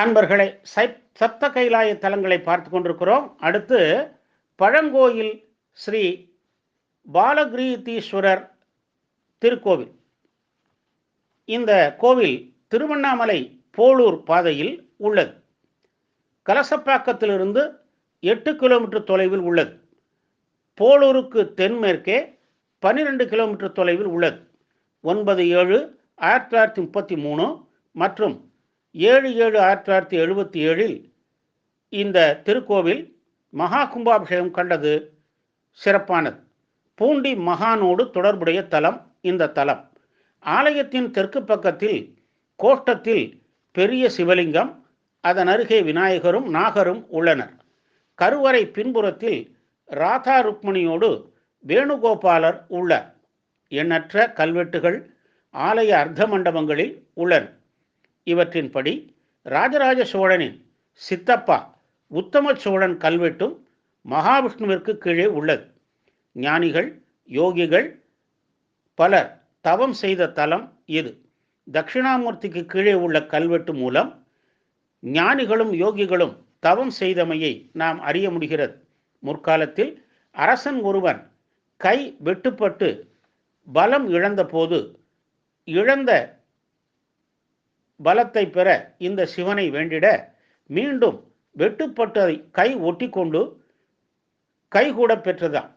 அன்பர்களை சை சப்த கைலாய தலங்களை பார்த்து கொண்டிருக்கிறோம். அடுத்து பழங்கோயில் ஸ்ரீ பாலகிரீதீஸ்வரர் திருக்கோவில். இந்த கோவில் திருவண்ணாமலை போலூர் பாதையில் உள்ளது. கலசப்பாக்கத்திலிருந்து எட்டு கிலோமீட்டர் தொலைவில் உள்ளது. போலூருக்கு தென்மேற்கே பன்னிரெண்டு கிலோமீட்டர் தொலைவில் உள்ளது. ஒன்பது ஏழு ஆயிரத்தி தொள்ளாயிரத்தி முப்பத்தி மூணு மற்றும் ஏழு ஏழு ஆயிரத்தி தொள்ளாயிரத்தி எழுபத்தி ஏழில் இந்த திருக்கோவில் மகா கும்பாபிஷேகம் கண்டது சிறப்பானது. பூண்டி மகானோடு தொடர்புடைய தலம் இந்த தலம். ஆலயத்தின் தெற்கு பக்கத்தில் கோஷ்டத்தில் பெரிய சிவலிங்கம் அதன் அருகே விநாயகரும் நாகரும் உள்ளனர். கருவறை பின்புறத்தில் ராதா ருக்மணியோடு வேணுகோபாலர் உள்ளார். எண்ணற்ற கல்வெட்டுகள் ஆலய அர்த்த மண்டபங்களில் உள்ளன. இவற்றின்படி ராஜராஜ சோழனின் சித்தப்பா உத்தம சோழன் கல்வெட்டும் மகாவிஷ்ணுவிற்கு கீழே உள்ளது. ஞானிகள் யோகிகள் பலர் தவம் செய்த தலம் இது. தட்சிணாமூர்த்திக்கு கீழே உள்ள கல்வெட்டு மூலம் ஞானிகளும் யோகிகளும் தவம் செய்தமையை நாம் அறிய முடிகிறது. முற்காலத்தில் அரசன் ஒருவன் கை வெட்டுப்பட்டு பலம் இழந்தபோது இழந்த பலத்தை பெற இந்த சிவனை வேண்டிட மீண்டும் வெட்டுப்பட்டதை கை ஒட்டி கொண்டு கைகூட பெற்றதாம்.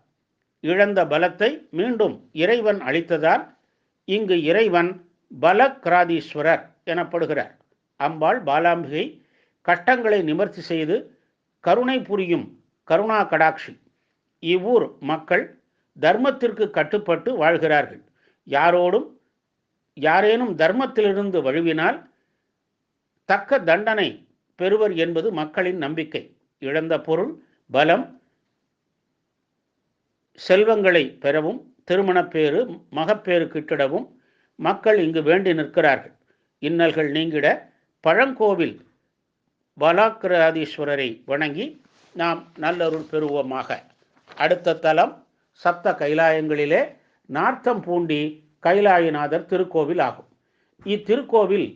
இழந்த பலத்தை மீண்டும் இறைவன் அளித்ததால் இங்கு இறைவன் பலக்ராதீஸ்வரர் எனப்படுகிறார். அம்பாள் பாலாம்பிகை கஷ்டங்களை நிவர்த்தி செய்து கருணை புரியும் கருணா கடாட்சி. இவ்வூர் மக்கள் தர்மத்திற்கு கட்டுப்பட்டு வாழ்கிறார்கள். யாரோடும் யாரேனும் தர்மத்திலிருந்து வழுவினால் தக்க தண்டனை பெறுவர் என்பது மக்களின் நம்பிக்கை. இழந்த பொருள் பலம் செல்வங்களை பெறவும் திருமணப்பேறு மகப்பேறு கிட்டிடவும் மக்கள் இங்கு வேண்டி நிற்கிறார்கள். இன்னல்கள் நீங்கிட பழங்கோவில் பலாக்கிராதீஸ்வரரை வணங்கி நாம் நல்லருள் பெறுவோமாக. அடுத்த தலம் சப்த கைலாயங்களிலே நார்த்தம் பூண்டி கைலாயநாதர் திருக்கோவில் ஆகும் இத்திருக்கோவில்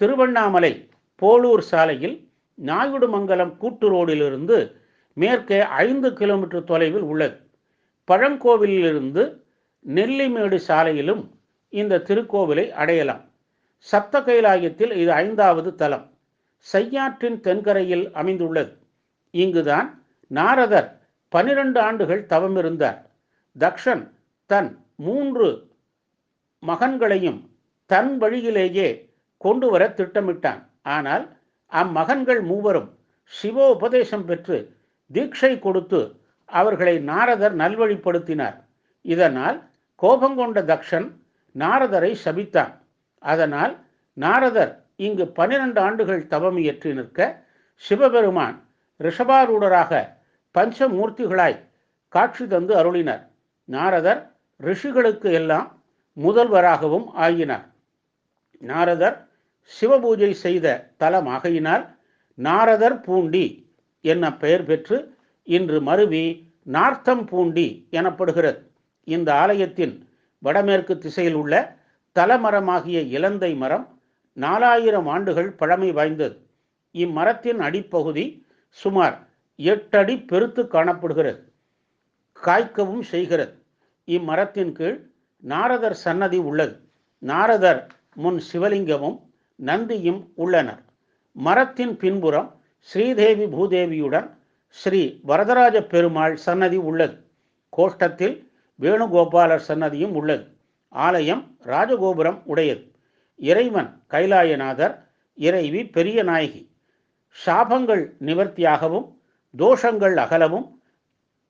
திருவண்ணாமலை போலூர் சாலையில் நாயுடுமங்கலம் கூட்டு ரோடிலிருந்து மேற்கே ஐந்து கிலோமீட்டர் தொலைவில் உள்ளது. பழங்கோவிலிருந்து நெல்லிமேடு சாலையிலும் இந்த திருக்கோவிலை அடையலாம். சப்த கைலாயத்தில் இது ஐந்தாவது தலம். செய்யாற்றின் தென்கரையில் அமைந்துள்ளது. இங்குதான் நாரதர் பனிரெண்டு ஆண்டுகள் தவமிருந்தார் தக்ஷன் தன் மூன்று மகன்களையும் தன் வழியிலேயே கொண்டு வர திட்டமிட்டான். ஆனால் அம்மகன்கள் மூவரும் சிவ உபதேசம் பெற்று தீட்சை கொடுத்து அவர்களை நாரதர் நல்வழிப்படுத்தினார். இதனால் கோபங்கொண்ட தக்ஷன் நாரதரை சபித்தான். அதனால் நாரதர் இங்கு பனிரெண்டு ஆண்டுகள் தவம் இயற்றி நிற்க சிவபெருமான் ரிஷபாரூடராக பஞ்சமூர்த்திகளாய் காட்சி தந்து அருளினர். நாரதர் ரிஷிகளுக்கு எல்லாம் முதல்வராகவும் ஆகினார். நாரதர் சிவபூஜை செய்த தலமாகையினால் நாரதர் பூண்டி என்ன பெயர் பெற்று இன்று மருவி நார்த்தம் பூண்டி எனப்படுகிறது. இந்த ஆலயத்தின் வடமேற்கு திசையில் உள்ள தலமரமாகிய இலந்தை மரம் நாலாயிரம் ஆண்டுகள் பழமை வாய்ந்தது. இம்மரத்தின் அடிப்பகுதி சுமார் எட்டு அடி பெருத்து காணப்படுகிறது. காய்க்கவும் செய்கிறது. இம்மரத்தின் கீழ் நாரதர் சன்னதி உள்ளது. நாரதர் முன் சிவலிங்கமும் நந்தியும் உள்ளனர். மரத்தின் பின்புறம் ஸ்ரீதேவி பூதேவியுடன் ஸ்ரீ வரதராஜ பெருமாள் சன்னதி உள்ளது. கோஷ்டத்தில் வேணுகோபாலர் சன்னதியும் உள்ளது. ஆலயம் ராஜகோபுரம் உடையது. இறைவன் கைலாயநாதர் இறைவி பெரிய நாயகி. சாபங்கள் நிவர்த்தியாகவும் தோஷங்கள் அகலவும்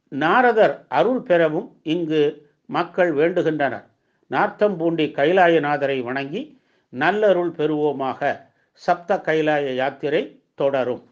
நாரதர் அருள் பெறவும் இங்கு மக்கள் வேண்டுகின்றனர். நார்த்தம்பூண்டி கைலாயநாதரை வணங்கி நல்லருள் பெறுவோமாக சப்த கைலாய யாத்திரை தொடரும்.